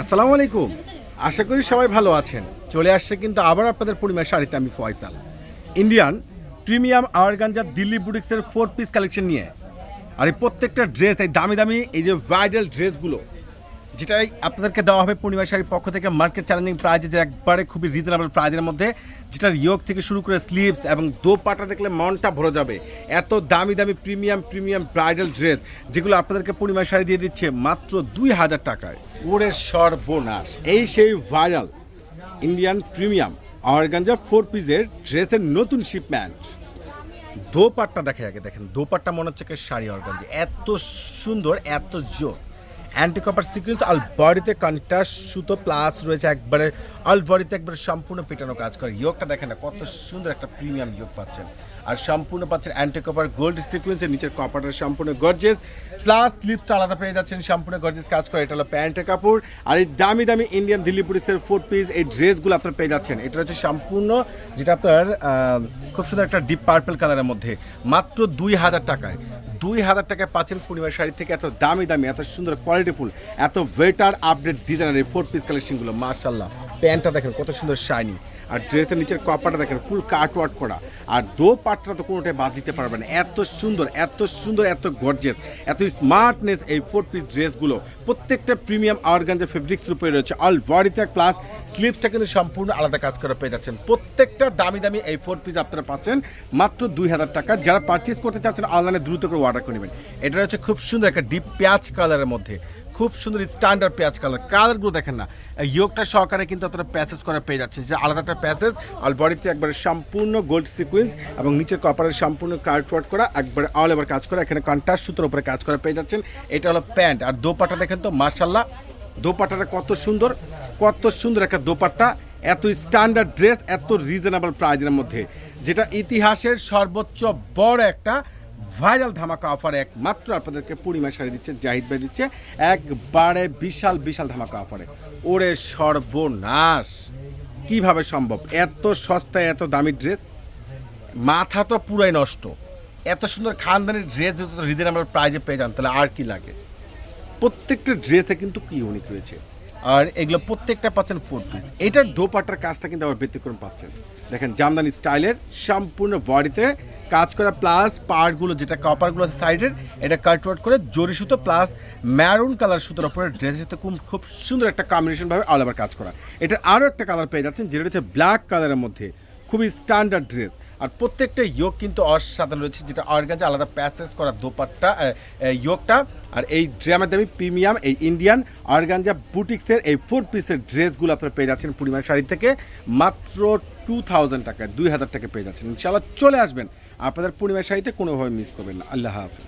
আসসালামু আলাইকুম। আশা করি সবাই ভালো আছেন। চলে আসছে কিন্তু আবার আপনাদের পরিমাণ শাড়িতে আমি Faisal. Indian premium organza Delhi বুটিক্সের ফোর পিস কালেকশন নিয়ে। আর এই প্রত্যেকটা ড্রেস এই দামি দামি, এই যে ব্রাইডাল ড্রেসগুলো যেটাই আপনাদেরকে দেওয়া হবে পূর্ণিমা শাড়ির পক্ষ থেকে মার্কেট চ্যালেঞ্জিং প্রাইজে যে একবারে খুবই রিজনেবল প্রাইজের মধ্যে যেটার ইয়োগ থেকে শুরু করে স্লিভস এবং দোপাটা দেখলে মনটা ভরে যাবে। এত দামি দামি প্রিমিয়াম প্রিমিয়াম ব্রাইডাল ড্রেস যেগুলো আপনাদেরকে পূর্ণিমা শাড়ি দিয়ে দিচ্ছে মাত্র দুই হাজার টাকায়। ওরে সর্বনাশ। এই সেই viral Indian premium organza four পিসের ড্রেসের নতুন শিপম্যান্ট দোপাট্টা দেখে আগে দেখেন। দোপাট্টা মনে হচ্ছে শাড়ি অর্গানজি এত সুন্দর এত জোর অ্যান্টি কপার সিকুয়েন্স আল বডিতে কন্ট্রাস্ট সুতো প্লাস রয়েছে একবারে আল বডিতে একবারে সম্পূর্ণ পেটানো কাজ করে। ইয়োগটা দেখেন না, কত সুন্দর একটা প্রিমিয়াম ইয়োগ পাচ্ছেন। আর সম্পূর্ণ পাচ্ছেন অ্যান্টি কপার গোল্ড সিকুয়েন্সের নিচের কপারটা সম্পূর্ণ গর্জেস প্লাস স্লিপটা আলাদা পেয়ে যাচ্ছেন, সম্পূর্ণ গর্জেস কাজ করে। এটা হলো প্যান্টের কাপড়। আর এই দামি দামি ইন্ডিয়ান দিল্লি পুলিশের ফোর পিস এই ড্রেসগুলো আপনারা পেয়ে যাচ্ছেন। এটা হচ্ছে সম্পূর্ণ, যেটা আপনার খুব সুন্দর একটা ডিপ পার্পল কালারের মধ্যে। মাত্র দুই হাজার টাকায়। দুই হাজার টাকায় পাচ্ছেন পূর্ণিমার শাড়ি থেকে এত দামি দামি, এত সুন্দর কোয়ালিটিফুল এত ওয়েটার আপডেট ডিজাইনার এই ফোর পিস কালেকশনগুলো মার্শাল্লাহ প্যান্টটা দেখেন কত সুন্দর শাইনি আর ড্রেসের নিচের কপাটা দেখেন ফুল কাট ওয়াট করা। আর দো পাটটা তো কোনোটাই বাদ দিতে পারবেন না। এত সুন্দর এত সুন্দর, এত গর্জেস এত স্মার্টনেস এই ফোর পিস ড্রেসগুলো প্রত্যেকটা প্রিমিয়াম আওয়ারগাঞ্জা ফেব্রিক্স রূপে রয়েছে। অল বডিতে প্লাস স্লিপসটা কিন্তু সম্পূর্ণ আলাদা কাজ করে পেয়ে যাচ্ছেন। প্রত্যেকটা দামি দামি এই ফোর পিস আপনারা পাচ্ছেন মাত্র দুই হাজার টাকা। যারা পারচেস করতে চাচ্ছেন অনলাইনে দ্রুত করে অর্ডার করে নেবেন। এটা হচ্ছে খুব সুন্দর একটা ডিপ পেঁয়াজ কালারের মধ্যে। খুব সুন্দর স্ট্যান্ডার্ড পেঁয়াজ কালার কালারগুলো দেখেন না। ইয়োগটা সহকারে কিন্তু আপনারা প্যাসেজ করা পেয়ে যাচ্ছে যে আলাদা একটা প্যাসেজ আর বডিতে একবারে সম্পূর্ণ গোল্ড সিকুয়েন্স এবং নিচের কপারের সম্পূর্ণ কার্ড ওয়ার্ক করা, একবারে অল ওভার কাজ করা, এখানে কন্ট্রাস্ট সুতোর উপরে কাজ করা পেয়ে যাচ্ছেন। এটা হলো প্যান্ট আর দোপাটা দেখেন তো মার্শাল্লাহ দোপাটাটা কত সুন্দর কত সুন্দর একটা দোপাট্টা। এত স্ট্যান্ডার্ড ড্রেস এত রিজনেবল প্রাইজের মধ্যে। যেটা ইতিহাসের সর্বোচ্চ বড় একটা ভাইরাল ধামাকা অফার একমাত্র আপনাদেরকে পূর্ণিমা শাড়ি দিচ্ছে, জাহিদ ভাই দিচ্ছে একবারে বিশাল বিশাল ধামাকা অফারে। ওরে সর্বনাশ! কীভাবে সম্ভব? এত সস্তায়, এত দামি ড্রেস মাথা তো পুরাই নষ্ট। এত সুন্দর খানদানি ড্রেস যদি আমরা প্রাইজে পেয়ে যান, তাহলে আর কি লাগে? প্রত্যেকটা ড্রেসে কিন্তু কি ইউনিক রয়েছে। আর এগুলো প্রত্যেকটা পাচ্ছেন ফোর পিস এটার দোপাট্টার কাজটা কিন্তু আবার ব্যতিক্রম পাচ্ছেন। দেখেন, জামদানি স্টাইলের সম্পূর্ণ বডিতে কাজ করা প্লাস পার্টগুলো যেটা কপারগুলো আছে সাইডের এটা কাট ওয়াট করে জরি সুতো প্লাস ম্যারুন কালার সুতোর ওপরে ড্রেসের সাথে খুব খুব সুন্দর একটা কম্বিনেশনভাবে অল ওভার কাজ করা। এটা আরও একটা কালার পেয়ে যাচ্ছেন, যেটা হচ্ছে ব্ল্যাক কালারের মধ্যে। খুবই স্ট্যান্ডার্ড ড্রেস আর প্রত্যেকটা ইয়োগ কিন্তু অসাধারণ রয়েছে, যেটা অর্গাজে আলাদা প্যাসেজ করা দোপাট্টা ইয়োগটা। আর এই ড্রামের দামি প্রিমিয়াম, এই ইন্ডিয়ান অর্গানজা বুটিক্সের এই ফোর পিসের ড্রেসগুলো আপনারা পেয়ে যাচ্ছেন পরিমাণ শাড়ি থেকে। মাত্র টু থাউজেন্ড টাকায়, দুই হাজার টাকা পেয়ে যাচ্ছেন। ইনশাআল্লাহ চলে আসবেন। আপনাদের পূর্ণিমার শাড়িতে কোনোভাবে মিস করবেন না। আল্লাহ হাফিজ।